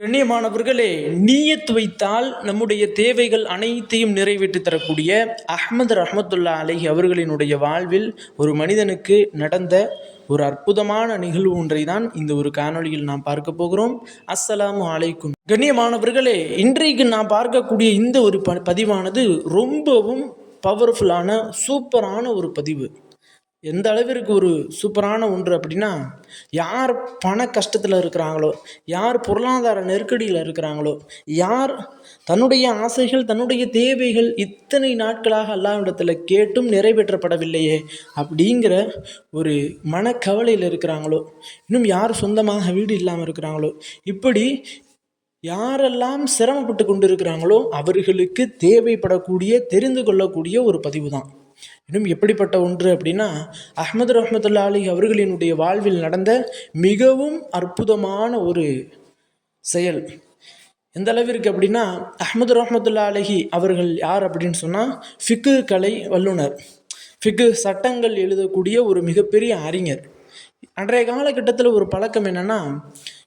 கண்ணியமானவர்களே நீயத் வைத்தால் நம்முடைய தேவைகள் அனைத்தையும் நிறைவேற்றி தரக்கூடிய அஹ்மது ரஹமத்துல்லா அலஹி அவர்களினுடைய வாழ்வில் ஒரு மனிதனுக்கு நடந்த ஒரு அற்புதமான நிகழ்வு ஒன்றை தான் இந்த ஒரு காணொளியில் நாம் பார்க்க போகிறோம். அஸ்ஸலாமு அலைக்கும். கண்ணியமானவர்களே இன்றைக்கு நாம் பார்க்கக்கூடிய இந்த ஒரு ப பதிவானது ரொம்பவும் பவர்ஃபுல்லான சூப்பரான ஒரு பதிவு. எந்த அளவிற்கு ஒரு சூப்பரான ஒன்று அப்படின்னா யார் பண கஷ்டத்தில் இருக்கிறாங்களோ யார் பொருளாதார நெருக்கடியில் இருக்கிறாங்களோ யார் தன்னுடைய ஆசைகள் தன்னுடைய தேவைகள் இத்தனை நாட்களாக அல்லாவிடத்தில் கேட்டும் நிறைவேற்றப்படவில்லையே அப்படிங்கிற ஒரு மனக்கவலையில் இருக்கிறாங்களோ இன்னும் யார் சொந்தமாக வீடு இல்லாமல் இருக்கிறாங்களோ இப்படி யாரெல்லாம் சிரமப்பட்டு கொண்டு இருக்கிறாங்களோ அவர்களுக்கு தேவைப்படக்கூடிய தெரிந்து கொள்ளக்கூடிய ஒரு பதிவு தான். இன்னும் எப்படிப்பட்ட ஒன்று அப்படின்னா அஹ்மது ரஹமத்துல்லா அலி அவர்களினுடைய வாழ்வில் நடந்த மிகவும் அற்புதமான ஒரு செயல். எந்த அளவிற்கு அப்படின்னா அஹமது ரஹமத்துல்லா அலஹி அவர்கள் யார் அப்படின்னு சொன்னால் ஃபிக்கு கலை வல்லுனர். ஃபிக்கு சட்டங்கள் எழுதக்கூடிய ஒரு மிகப்பெரிய அறிஞர். அன்றைய காலகட்டத்தில் ஒரு பழக்கம் என்னென்னா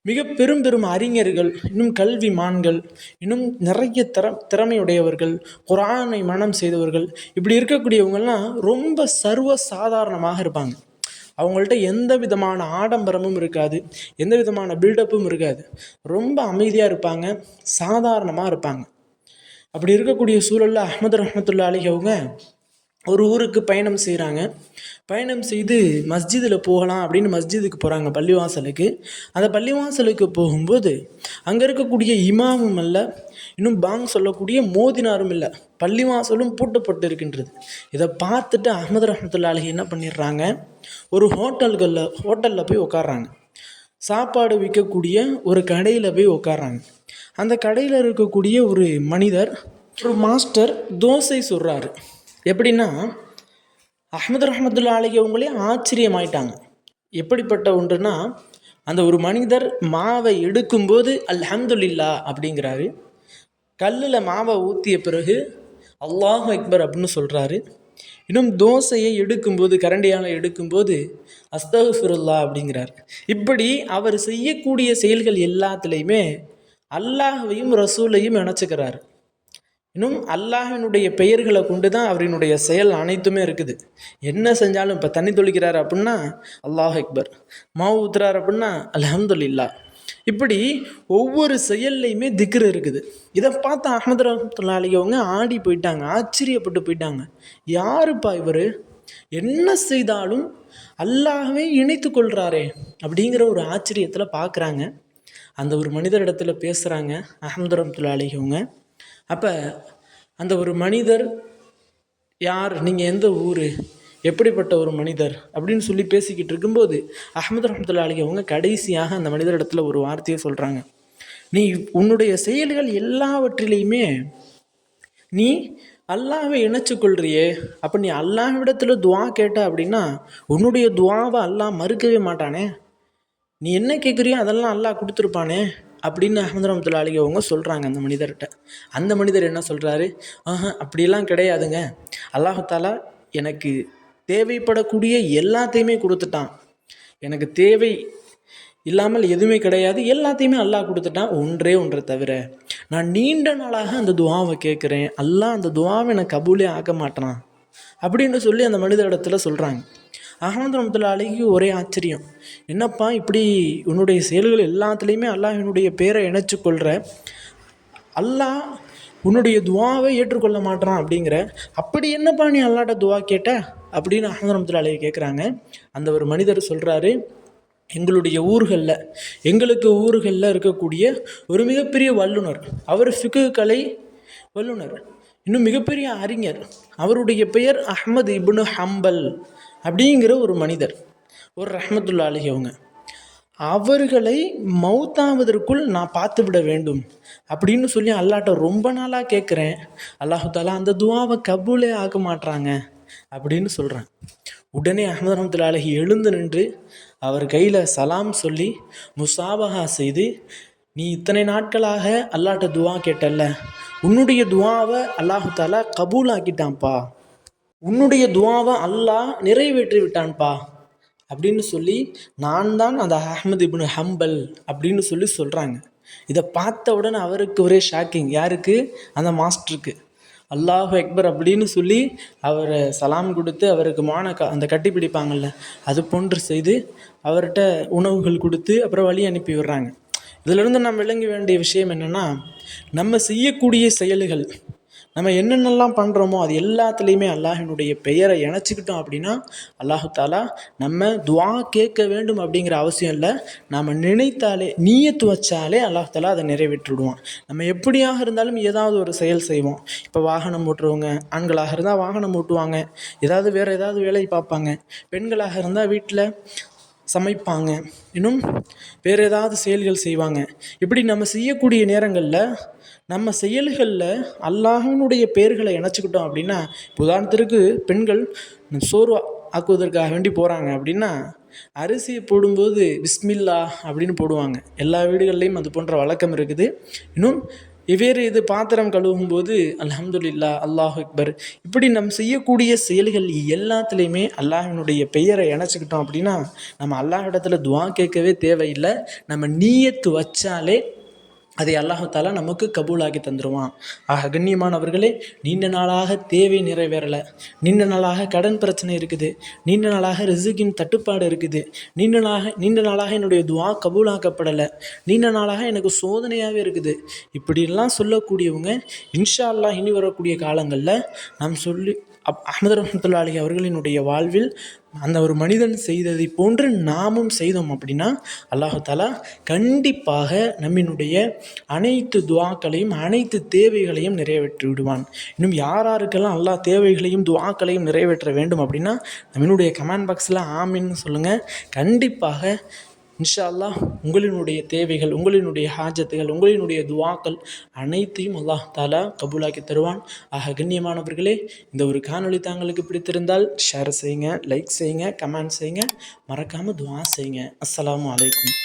மிக பெரும் பெரும் அறிஞர்கள் இன்னும் கல்விமான்கள் இன்னும் நிறைய திற திறமையுடையவர்கள் குரானை மனம் செய்தவர்கள் இப்படி இருக்கக்கூடியவங்கள்லாம் ரொம்ப சர்வ சாதாரணமாக இருப்பாங்க. அவங்கள்ட்ட எந்த விதமான ஆடம்பரமும் இருக்காது எந்த விதமான பில்டப்பும் இருக்காது. ரொம்ப அமைதியாக இருப்பாங்க சாதாரணமாக இருப்பாங்க. அப்படி இருக்கக்கூடிய சூழலில் அஹமது ரஹமத்துல்லா அலி அவங்க ஒரு ஊருக்கு பயணம் செய்கிறாங்க பயணம் செய்து மஸ்ஜிதில் போகலாம் அப்படின்னு மஸ்ஜிதுக்கு போகிறாங்க பள்ளிவாசலுக்கு. அந்த பள்ளிவாசலுக்கு போகும்போது அங்கே இருக்கக்கூடிய இமாமும் அல்ல இன்னும் பாங் சொல்லக்கூடிய மோதினாரும் இல்லை பள்ளிவாசலும் பூட்டப்பட்டு இருக்கின்றது இதை பார்த்துட்டு அஹமது ரஹமத்துல்லா அலஹி என்ன பண்ணிடுறாங்க? ஒரு ஹோட்டல்களில் ஹோட்டலில் போய் உட்காடுறாங்க சாப்பாடு விற்கக்கூடிய ஒரு கடையில் போய் உட்காடுறாங்க அந்த கடையில் இருக்கக்கூடிய ஒரு மனிதர் ஒரு மாஸ்டர் தோசை சொல்கிறாரு எப்படின்னா அஹமது ரஹமத்துல்லா அலி அவங்களே ஆச்சரியமாயிட்டாங்க. எப்படிப்பட்ட ஒன்றுனா அந்த ஒரு மனிதர் மாவை எடுக்கும்போது அல்ஹம்துல்லா அப்படிங்கிறாரு. கல்லில் மாவை ஊற்றிய பிறகு அல்லாஹ் அக்பர் அப்படின்னு சொல்கிறாரு இன்னும் தோசையை எடுக்கும்போது கரண்டியால் எடுக்கும்போது அஸ்தகுஃபிருல்லா அப்படிங்கிறார். இப்படி அவர் செய்யக்கூடிய செயல்கள் எல்லாத்துலேயுமே அல்லாஹையும் ரசூலையும் இணைச்சிக்கிறாரு. இன்னும் அல்லாஹினுடைய பெயர்களை கொண்டு தான் அவரினுடைய செயல் அனைத்துமே இருக்குது. என்ன செஞ்சாலும் இப்போ தண்ணி தொளிக்கிறார் அப்படின்னா அல்லாஹ் அக்பர். மாவு ஊத்துறார் அப்படின்னா அலமதுல்லா இப்படி ஒவ்வொரு செயல்லையுமே திக்ரு இருக்குது. இதை பார்த்து அஹமது ரஹமத்துல்லா ஆடி போயிட்டாங்க ஆச்சரியப்பட்டு போயிட்டாங்க. யாருப்பா இவர்? என்ன செய்தாலும் அல்லாஹவே இணைத்து கொள்கிறாரே அப்படிங்கிற ஒரு ஆச்சரியத்தில் பார்க்குறாங்க அந்த ஒரு மனிதரிடத்தில் பேசுகிறாங்க அஹமது ரஹத்துல்லாலிகவங்க அப்போ அந்த ஒரு மனிதர் யார்? நீங்கள் எந்த ஊர்? எப்படிப்பட்ட ஒரு மனிதர்? அப்படின்னு சொல்லி பேசிக்கிட்டு இருக்கும்போது அஹமது ரஹமத்துல்லா அலி அவங்க கடைசியாக அந்த மனிதரிடத்துல ஒரு வார்த்தையை சொல்கிறாங்க நீ உன்னுடைய செயல்கள் எல்லாவற்றிலையுமே நீ அல்லாவை இணைச்சு கொள்றியே அப்போ நீ அல்லாஹ்விடத்தில் துவா கேட்ட அப்படின்னா உன்னுடைய துவாவை அல்லாஹ் மறுக்கவே மாட்டானே. நீ என்ன கேட்குறியோ அதெல்லாம் அல்லாஹ் கொடுத்துருப்பானே. அப்படின்னு அஹமது ரஹமத்துல்லா அலி அவங்க சொல்கிறாங்க அந்த மனிதர்கிட்ட. அந்த மனிதர் என்ன சொல்கிறாரு ஆஹா அப்படிலாம் கிடையாதுங்க. அல்லாஹாலா எனக்கு தேவைப்படக்கூடிய எல்லாத்தையுமே கொடுத்துட்டான். எனக்கு தேவை இல்லாமல் எதுவுமே கிடையாது. எல்லாத்தையுமே அல்லாஹ் கொடுத்துட்டான். ஒன்றே ஒன்றை தவிர நான் நீண்ட நாளாக அந்த துவாவை கேட்குறேன். அல்லாஹ் அந்த துவாவை எனக்கு கபூலே ஆக்க மாட்டான். அப்படின்னு சொல்லி அந்த மனிதரிடத்துல சொல்கிறாங்க அகமது ரமத்துல்லா அலிக்கு ஒரே ஆச்சரியம். என்னப்பா இப்படி உன்னுடைய செயல்கள் எல்லாத்துலேயுமே அல்லாஹினுடைய பேரை இணைச்சு கொள்கிற அல்லாஹ் உன்னுடைய துவாவை ஏற்றுக்கொள்ள மாட்டான் அப்படிங்கிற. அப்படி என்னப்பா நீ அல்லாட்ட துவா கேட்ட? அப்படின்னு அகமது ரமத்துல்லா அலி கேட்குறாங்க அந்த ஒரு மனிதர் சொல்கிறாரு எங்களுடைய ஊர்களில் எங்களுக்கு ஊர்களில் இருக்கக்கூடிய ஒரு மிகப்பெரிய வல்லுனர் அவர் ஃபிகு கலை வல்லுனர் இன்னும் மிகப்பெரிய அறிஞர் அவருடைய பெயர் அஹ்மது இப்னு ஹம்பல். அப்படிங்கிற ஒரு மனிதர் ஒரு ரஹமத்துல்லா அலி அவங்க. அவர்களை மௌத்தாவதற்குள் நான் பார்த்து விட வேண்டும் அப்படின்னு சொல்லி அல்லாட்ட ரொம்ப நாளாக கேட்குறேன் அல்லாஹு தாலா அந்த துவாவை கபூலே ஆக்க மாட்றாங்க அப்படின்னு சொல்கிறேன் உடனே அஹமது ரஹமத்துல்லா அலஹி எழுந்து நின்று அவர் கையில் சலாம் சொல்லி முசாபகா செய்து நீ இத்தனை நாட்களாக அல்லாட்ட துவா கேட்டல்ல உன்னுடைய துவாவை அல்லாஹு தாலா கபூல் ஆக்கிட்டான்ப்பா உன்னுடைய துவாவை அல்லாஹ் நிறைவேற்றி விட்டான்ப்பா அப்படின்னு சொல்லி நான் தான் அந்த அஹமது இப்னு ஹம்பல் அப்படின்னு சொல்லி சொல்கிறாங்க இதை பார்த்த உடனே அவருக்கு ஒரே ஷாக்கிங் யாருக்கு? அந்த மாஸ்டருக்கு. அல்லாஹ் அக்பர் அப்படின்னு சொல்லி அவரை சலாம் கொடுத்து அவருக்கு மான க அந்த கட்டி பிடிப்பாங்கள்ல அது போன்று செய்து அவர்கிட்ட உணவுகள் கொடுத்து அப்புறம் வழி அனுப்பி விடுறாங்க. இதிலிருந்து நாம் விளங்க வேண்டிய விஷயம் என்னென்னா நம்ம செய்யக்கூடிய செயல்கள் நம்ம என்னென்னலாம் பண்ணுறோமோ அது எல்லாத்துலேயுமே அல்லாஹினுடைய பெயரை இணைச்சிக்கிட்டோம் அப்படின்னா அல்லாஹு தாலா நம்ம துவா கேட்க வேண்டும் அப்படிங்கிற அவசியம் இல்லை. நாம் நினைத்தாலே நீயத்து வச்சாலே அல்லாஹ் தாலா அதை நிறைவேற்றிடுவான். நம்ம எப்படியாக இருந்தாலும் ஏதாவது ஒரு செயல் செய்வோம். இப்போ வாகனம் ஓட்டுறவங்க ஆண்களாக இருந்தால் வாகனம் ஓட்டுவாங்க. ஏதாவது வேறு ஏதாவது வேலை பார்ப்பாங்க. பெண்களாக இருந்தால் வீட்டில் சமைப்பாங்க. இன்னும் வேறு ஏதாவது செயல்கள் செய்வாங்க. இப்படி நம்ம செய்யக்கூடிய நேரங்களில் நம்ம செயல்களில் அல்லாஹ்வினுடைய பெயர்களை இணைச்சிக்கிட்டோம் அப்படின்னா இப்போ உதாரணத்திற்கு பெண்கள் சோறு ஆக்குவதற்காக வேண்டி போகிறாங்க அப்படின்னா அரிசியை போடும்போது பிஸ்மில்லா அப்படின்னு போடுவாங்க. எல்லா வீடுகள்லேயும் அது போன்ற வழக்கம் இருக்குது. இன்னும் வெவ்வேறு இது பாத்திரம் கழுவும் போது அலமதுல்லா அல்லாஹ் அக்பர். இப்படி நம் செய்யக்கூடிய செயல்கள் எல்லாத்துலேயுமே அல்லாஹினுடைய பெயரை இணைச்சிக்கிட்டோம் அப்படின்னா நம்ம அல்லாஹ் இடத்துல துவா கேட்கவே தேவையில்லை. நம்ம நீயத்து வச்சாலே அதை அல்லாஹாலா நமக்கு கபூலாக்கி தந்துடுவான் ஆக கண்ணியமானவர்களே நீண்ட நாளாக தேவை நிறைவேறலை. நீண்ட நாளாக கடன் பிரச்சனை இருக்குது. நீண்ட நாளாக ரிசுக்கின் தட்டுப்பாடு இருக்குது. நீண்ட நாளாக நீண்ட நாளாக என்னுடைய துவா கபூலாக்கப்படலை. நீண்ட நாளாக எனக்கு சோதனையாகவே இருக்குது. இப்படிலாம் சொல்லக்கூடியவங்க இன்ஷா அல்லாஹ் இனி வரக்கூடிய காலங்களில் நாம் சொல்லி அப் அஹமது ரஹமத்துல்லா அலி அவர்களினுடைய வாழ்வில் அந்த ஒரு மனிதன் செய்ததை போன்று நாமும் செய்தோம் அப்படின்னா அல்லாஹு தாலா கண்டிப்பாக நம்மினுடைய அனைத்து துவாக்களையும் அனைத்து தேவைகளையும் நிறைவேற்றி விடுவான். இன்னும் யார் யாருக்கெல்லாம் எல்லா தேவைகளையும் துவாக்களையும் நிறைவேற்ற வேண்டும் அப்படின்னா நம்மினுடைய கமெண்ட் பாக்ஸில் ஆமின்னு சொல்லுங்கள் கண்டிப்பாக இன்ஷா அல்லாஹ் உங்களினுடைய தேவைகள் உங்களினுடைய ஹாஜத்துகள் உங்களினுடைய துவாக்கள் அனைத்தையும் அல்லாஹ் தாலா கபூலாக்கி தருவான். ஆக கண்ணியமானவர்களே இந்த ஒரு காணொளி தாங்களுக்கு பிடித்திருந்தால் ஷேர் செய்யுங்க லைக் செய்யுங்க கமெண்ட் செய்யுங்க மறக்காமல் துவா செய்யுங்க. அஸ்லாம் அலைக்கும்.